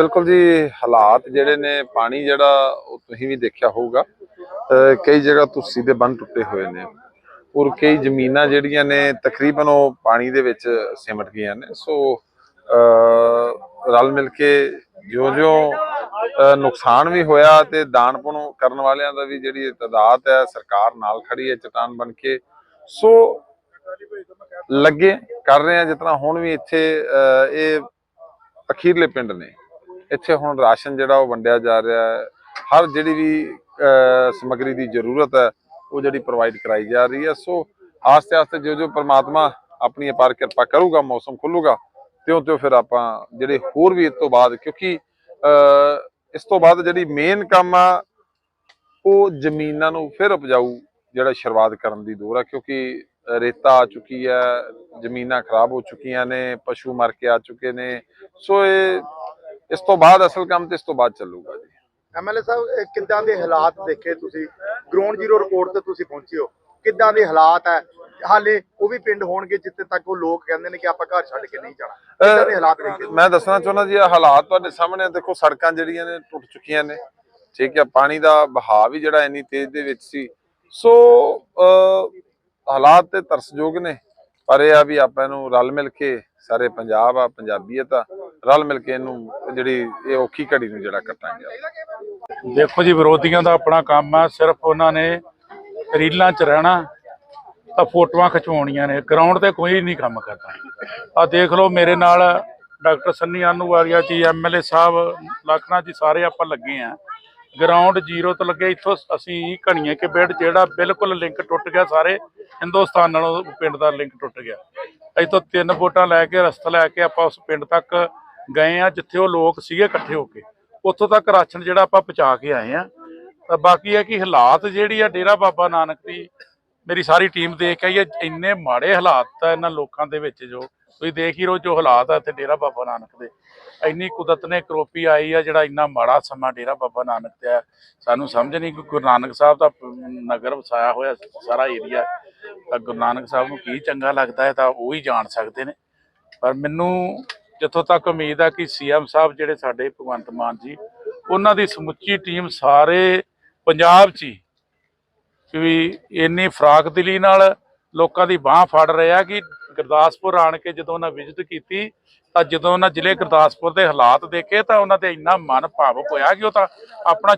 ਬਿਲਕੁਲ ਜੀ, ਹਾਲਾਤ ਜਿਹੜੇ ਨੇ, ਪਾਣੀ ਜਿਹੜਾ ਉਹ ਤੁਸੀਂ ਵੀ ਦੇਖਿਆ ਹੋਊਗਾ, ਅਹ ਕਈ ਜਗ੍ਹਾ ਤੁਸੀਂ ਦੇ ਬੰਨ ਟੁੱਟੇ ਹੋਏ ਨੇ। ਔਰ ਕਈ ਜ਼ਮੀਨਾਂ ਜਿਹੜੀਆਂ ਨੇ, ਤਕਰੀਬਨ ਉਹ ਪਾਣੀ ਦੇ ਵਿੱਚ ਸਿਮਟ ਗਈਆਂ ਨੇ। ਸੋ, ਅਹ ਰਲ ਮਿਲ ਕੇ ਜਿਉਂ-ਜਿਉਂ ਨੁਕਸਾਨ ਵੀ ਹੋਇਆ ਤੇ ਦਾਨ ਪੁੰਨ ਕਰਨ ਵਾਲਿਆਂ ਦਾ ਵੀ ਜਿਹੜੀ ਤਦਾਦ ਹੈ, ਸਰਕਾਰ ਨਾਲ ਖੜੀ ਹੈ, ਚਟਾਨ ਬਣ ਕੇ। ਸੋ, ਲੱਗੇ, ਕਰ ਰਹੇ ਆ ਜਿਤਨਾ ਹੁਣ ਵੀ ਇੱਥੇ, ਅਹ ਇਹ ਅਖੀਰਲੇ ਪਿੰਡ ਨੇ। ਇੱਥੇ ਹੁਣ ਰਾਸ਼ਨ ਜਿਹੜਾ ਉਹ ਵੰਡਿਆ ਜਾ ਰਿਹਾ ਹੈ। ਹਰ ਜਿਹੜੀ ਵੀ, ਅਹ, ਸਮੱਗਰੀ ਦੀ ਜ਼ਰੂਰਤ ਹੈ, ਉਹ ਜਿਹੜੀ ਪ੍ਰੋਵਾਈਡ ਕਰਾਈ ਜਾ ਰਹੀ ਹੈ। ਸੋ ਆਸਤੇ ਆਸਤੇ ਜੋ ਜੋ ਪ੍ਰਮਾਤਮਾ ਆਪਣੀ ਅਪਾਰ ਕਿਰਪਾ ਕਰੂਗਾ, ਮੌਸਮ ਖੁੱਲੂਗਾ ਤਿਉਂ ਤਿਉਂ ਫਿਰ ਆਪਾਂ ਜਿਹੜੇ ਹੋਰ ਵੀ ਇਸ ਤੋਂ ਬਾਅਦ, ਕਿਉਂਕਿ, ਅਹ, ਇਸ ਤੋਂ ਬਾਅਦ ਜਿਹੜੀ ਮੇਨ ਕੰਮ ਆ, ਉਹ ਜ਼ਮੀਨਾਂ ਨੂੰ ਫਿਰ ਉਪਜਾਊ ਜਿਹੜਾ ਸ਼ੁਰੂਆਤ ਕਰਨ ਦੀ ਦੌਰ ਆ, ਕਿਉਂਕਿ ਰੇਤਾ ਆ ਚੁੱਕੀ ਹੈ, ਜ਼ਮੀਨਾਂ ਖਰਾਬ ਹੋ ਚੁੱਕੀਆਂ ਨੇ, ਪਸ਼ੂ ਮਰ ਕੇ ਆ ਚੁੱਕੇ ਨੇ। ਸੋ ਇਹ ਇਸ ਤੋਂ ਬਾਅਦ ਅਸਲ ਕੰਮ ਤੇ ਇਸ ਤੋਂ ਬਾਅਦ ਚੱਲੂਗਾ ਜੀ। ਐਮਐਲਏ ਸਾਹਿਬ ਕਿੱਦਾਂ ਦੇ ਹਾਲਾਤ ਦੇਖੇ ਤੁਸੀਂ? ਗਰਾਊਂਡ ਜ਼ੀਰੋ ਰਿਪੋਰਟ ਤੇ ਤੁਸੀਂ ਪਹੁੰਚੇ ਹੋ। ਕਿੱਦਾਂ ਦੇ ਹਾਲਾਤ ਹੈ? ਹਾਲੇ ਉਹ ਵੀ ਪਿੰਡ ਹੋਣਗੇ ਜਿੱਥੇ ਤੱਕ ਉਹ ਲੋਕ ਕਹਿੰਦੇ ਨੇ ਕਿ ਆਪਾਂ ਘਰ ਛੱਡ ਕੇ ਨਹੀਂ ਜਾਣਾ। ਕਿੱਦਾਂ ਦੇ ਹਾਲਾਤ ਦੇਖੇ ਮੈਂ ਦੱਸਣਾ ਚਾਹੁੰਦਾ ਜੀ ਇਹ ਹਾਲਾਤ ਤੁਹਾਡੇ ਸਾਹਮਣੇ। ਦੇਖੋ ਸੜਕਾਂ ਜਿਹੜੀਆਂ ਨੇ ਟੁੱਟ ਚੁੱਕੀਆਂ ਨੇ। ਠੀਕ ਹੈ ਪਾਣੀ ਦਾ ਵਹਾਅ ਵੀ ਜਿਹੜਾ ਇੰਨੀ ਤੇਜ਼ ਦੇ ਵਿੱਚ ਸੀ। ਸੋ ਹਾਲਾਤ ਤੇ ਤਰਸਯੋਗ ਨੇ। ਪਰ ਇਹ ਆ ਵੀ ਆਪਾਂ ਇਹਨੂੰ ਰਲ ਮਿਲ ਕੇ ਸਾਰੇ ਪੰਜਾਬ ਆ ਪੰਜਾਬੀਅਤ ਆ। ਰਲ ਮਿਲ ਕੇ ਇਹਨੂੰ ਜਿਹੜੀ ਇਹ ਔਖੀ ਘੜੀ ਨੂੰ ਜਿਹੜਾ ਕੱਟਾਂਗੇ ਦੇਖੋ ਜੀ, ਵਿਰੋਧੀਆਂ ਦਾ ਆਪਣਾ ਕੰਮ ਆ, ਸਿਰਫ ਉਹਨਾਂ ਨੇ ਰੀਲਾਂ 'ਚ ਰਹਿਣਾ, ਤਾਂ ਫੋਟੋਆਂ ਖਿਚਵਾਉਣੀਆਂ ਨੇ। ਗਰਾਊਂਡ ਤੇ ਕੋਈ ਨਹੀਂ ਕੰਮ ਕਰਦਾ। ਆ ਦੇਖ ਲਓ, ਮੇਰੇ ਨਾਲ ਡਾਕਟਰ ਸੰਨੀ ਆਨੂਵਾਲੀਆ ਜੀ ਐਮਐਲਏ ਸਾਹਿਬ ਲਖਨਾ ਜੀ, ਸਾਰੇ ਆਪਾਂ ਲੱਗੇ ਆ। ਗਰਾਊਂਡ ਜ਼ੀਰੋ ਤੋਂ ਲੱਗੇ, ਇੱਥੋਂ ਅਸੀਂ ਘਣੀਏ ਕੇ ਬੈਡ, ਜਿਹੜਾ ਬਿਲਕੁਲ ਲਿੰਕ ਟੁੱਟ ਗਿਆ, ਸਾਰੇ ਹਿੰਦੁਸਤਾਨ ਨਾਲੋਂ ਪਿੰਡ ਦਾ ਲਿੰਕ ਟੁੱਟ ਗਿਆ। ਇੱਥੋਂ ਤਿੰਨ ਵੋਟਾਂ ਲੈ ਕੇ, ਰਸਤਾ ਲੈ ਕੇ ਆਪਾਂ ਉਸ ਪਿੰਡ ਤੱਕ ਗਏ ਆ ਜਿੱਥੇ ਉਹ ਲੋਕ ਸੀਗੇ ਇਕੱਠੇ ਹੋ ਕੇ। ਉੱਥੋਂ ਤੱਕ ਰਾਸ਼ਨ ਜਿਹੜਾ ਆਪਾਂ ਪਹੁੰਚਾ ਕੇ ਆਏ ਆ। ਤਾਂ ਬਾਕੀ ਹੈ ਕਿ ਹਾਲਾਤ ਜਿਹੜੀ ਆ, ਡੇਰਾ ਬਾਬਾ ਨਾਨਕ ਦੀ ਮੇਰੀ ਸਾਰੀ ਟੀਮ ਦੇਖ ਕੇ ਆਈ ਹੈ ਇੰਨੇ ਮਾੜੇ ਹਾਲਾਤ ਆ ਇਹਨਾਂ ਲੋਕਾਂ ਦੇ ਵਿੱਚ ਜੋ। ਤੁਸੀਂ ਦੇਖ ਹੀ ਰਹੋ ਜੋ ਹਾਲਾਤ ਆ ਇੱਥੇ ਡੇਰਾ ਬਾਬਾ ਨਾਨਕ ਦੇ। ਇੰਨੀ ਕੁਦਰਤ ਨੇ ਕਰੋਪੀ ਆਈ ਆ ਜਿਹੜਾ ਇੰਨਾ ਮਾੜਾ ਸਮਾਂ ਡੇਰਾ ਬਾਬਾ ਨਾਨਕ ਤੇ ਆ। ਸਾਨੂੰ ਸਮਝ ਨਹੀਂ ਕਿ ਗੁਰੂ ਨਾਨਕ ਸਾਹਿਬ ਦਾ ਨਗਰ ਵਸਾਇਆ ਹੋਇਆ ਸਾਰਾ ਏਰੀਆ। ਤਾਂ ਗੁਰੂ ਨਾਨਕ ਸਾਹਿਬ ਨੂੰ ਕੀ ਚੰਗਾ ਲੱਗਦਾ ਹੈ ਤਾਂ ਉਹ ਹੀ ਜਾਣ ਸਕਦੇ ਨੇ। ਪਰ ਮੈਨੂੰ ਜਿੱਥੋਂ ਤੱਕ ਉਮੀਦ ਆ ਕਿ ਸੀਐਮ ਸਾਹਿਬ ਜਿਹੜੇ ਸਾਡੇ ਭਗਵੰਤ ਮਾਨ ਜੀ, ਉਹਨਾਂ ਦੀ ਸਮੁੱਚੀ ਟੀਮ ਸਾਰੇ ਪੰਜਾਬ 'ਚ ਹੀ ਵੀ ਇੰਨੀ ਫਰਾਕ ਦਿਲੀ ਨਾਲ ਲੋਕਾਂ ਦੀ ਬਾਹ ਫੜ ਰਿਹਾ ਕਿ ਗੁਰਦਾਸਪੁਰ ਆਣ ਕੇ ਜਦੋਂ ਉਹਨਾਂ ਵਿਜ਼ਿਟ ਕੀਤੀ, ਤਾਂ ਜਦੋਂ ਉਹਨਾਂ ਜ਼ਿਲ੍ਹੇ ਗੁਰਦਾਸਪੁਰ ਦੇ ਹਾਲਾਤ ਦੇਖੇ, ਤਾਂ ਉਹਨਾਂ ਦੇ ਇੰਨਾ ਮਨ ਭਾਵੁਕ ਹੋਇਆ ਕਿ ਉਹ ਤਾਂ ਆਪਣਾ